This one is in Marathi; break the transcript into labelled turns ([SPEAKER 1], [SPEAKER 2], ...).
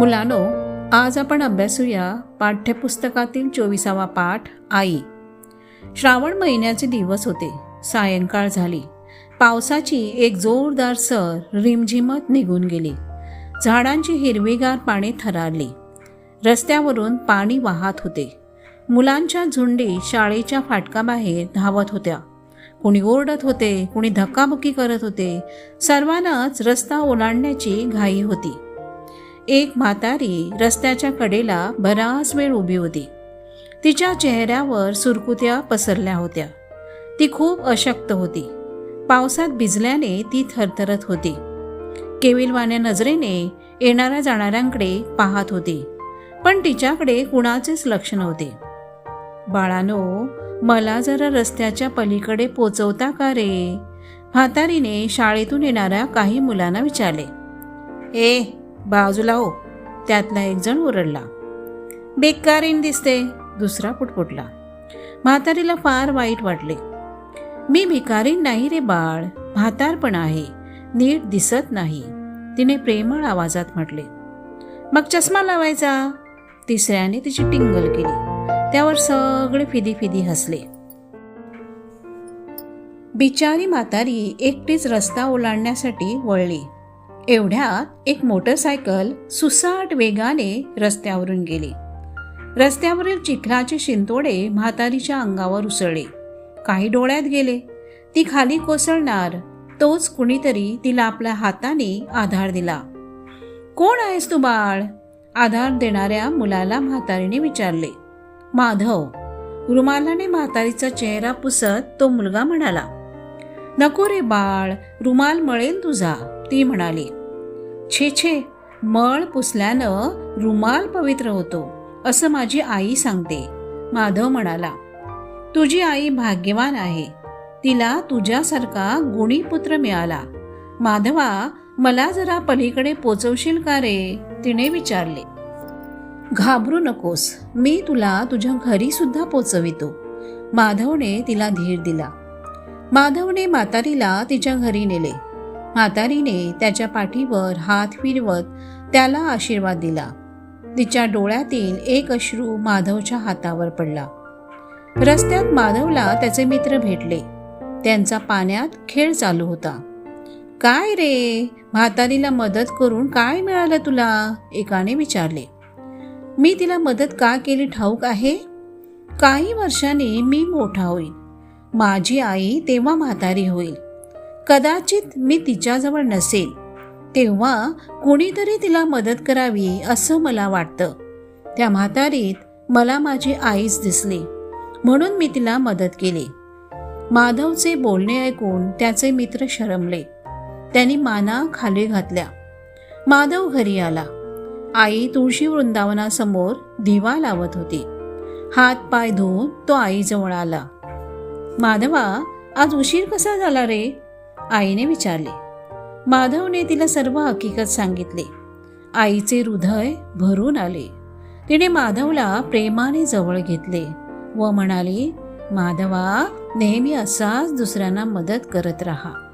[SPEAKER 1] मुलानो आज आपण अभ्यासूया पाठ्यपुस्तकातील चोवीसावा पाठ आई. श्रावण महिन्याचे दिवस होते. सायंकाळ झाली. पावसाची एक जोरदार सर रिमझिमत निघून गेली. झाडांची हिरवीगार पाने थरारली. रस्त्यावरून पाणी वाहत होते. मुलांच्या झुंडी शाळेच्या फाटकाबाहेर धावत होत्या. कुणी ओरडत होते कुणी धक्काबुक्की करत होते. सर्वांनाच रस्ता ओलांडण्याची घाई होती. एक म्हातारी रस्त्याच्या कडेला बराच वेळ उभी होती. तिच्या चेहऱ्यावर सुरकुत्या पसरल्या होत्या. ती खूप अशक्त होती. पावसात भिजल्याने ती थरथरत होती. केविलवाण्या नजरेने येणाऱ्या जाणाऱ्यांकडे पाहत होती. पण तिच्याकडे कुणाचेच लक्ष नव्हते. बाळानो मला जरा रस्त्याच्या पलीकडे पोचवता का रे? म्हातारीने शाळेतून येणाऱ्या काही मुलांना विचारले. ए बाजूला हो त्यातला एक जण ओरडला. बेकारीन दिसते दुसरा पुटपुटला. म्हातारीला फार वाईट वाटले. मी भिकारीन नाही रे बाळ म्हातारपण आहे नीट दिसत नाही तिने प्रेमळ आवाजात म्हटले. मग चष्मा लावायचा? तिसऱ्याने तिची टिंगल केली. त्यावर सगळे फिदी फिदी हसले. बिचारी म्हातारी एकटीच रस्ता ओलांडण्यासाठी वळली. एवढ्यात एक मोटरसायकल सुसाट वेगाने रस्त्यावरून गेली. रस्त्यावरील चिखलाचे शिंतोडे म्हातारीच्या अंगावर उसळले. काही डोळ्यात गेले. ती खाली कोसळणार तोच कुणीतरी तिला आपल्या हाताने आधार दिला. कोण आहेस तू बाळ? आधार देणाऱ्या मुलाला म्हातारीने विचारले. माधव. रुमालाने म्हातारीचा चेहरा पुसत तो मुलगा म्हणाला नको रे बाळ रुमाल मळेल तुझा. ती म्हणाली छे छे मळ पुसल्यानं रुमाल पवित्र होतो असं माझी आई सांगते. माधव म्हणाला तुझी आई भाग्यवान आहे. तिला तुझ्यासारखा गुणी पुत्र मिळाला. माधवा मला जरा पलीकडे पोचवशील का रे? तिने विचारले. घाबरू नकोस. मी तुला तुझ्या घरी सुद्धा पोचवितो. माधवने तिला धीर दिला. माधवने म्हातारीला तिच्या घरी नेले. म्हातारीने त्याच्या पाठीवर हात फिरवत त्याला आशीर्वाद दिला. तिच्या डोळ्यातील एक अश्रू माधवच्या हातावर पडला. रस्त्यात माधवला त्याचे मित्र भेटले. त्यांचा पाण्यात खेळ चालू होता. काय रे? म्हातारीला मदत करून काय मिळालं तुला? एकाने विचारले. मी तिला मदत का केली ठाऊक आहे? काही वर्षांनी मी मोठा होईल माझी आई तेव्हा म्हातारी होईल. कदाचित मी तिच्याजवळ नसेल तेव्हा कुणीतरी तिला मदत करावी असं मला वाटतं. त्या म्हातारीत मला माझी आईच दिसली म्हणून मी तिला मदत केली. माधवचे बोलणे ऐकून त्याचे मित्र शरमले. त्यांनी माना खाली घातल्या. माधव घरी आला. आई तुळशी वृंदावनासमोर दिवा लावत होती. हात पाय धुवून तो आईजवळ आला. माधवा आज उशीर कसा झाला रे? आईने विचारले माधवने तिला सर्व हकीकत सांगितले. आईचे हृदय भरून आले. तिने माधवला प्रेमाने जवळ घेतले व म्हणाली माधवा नेहमी असाच दुसऱ्यांना मदत करत राहा.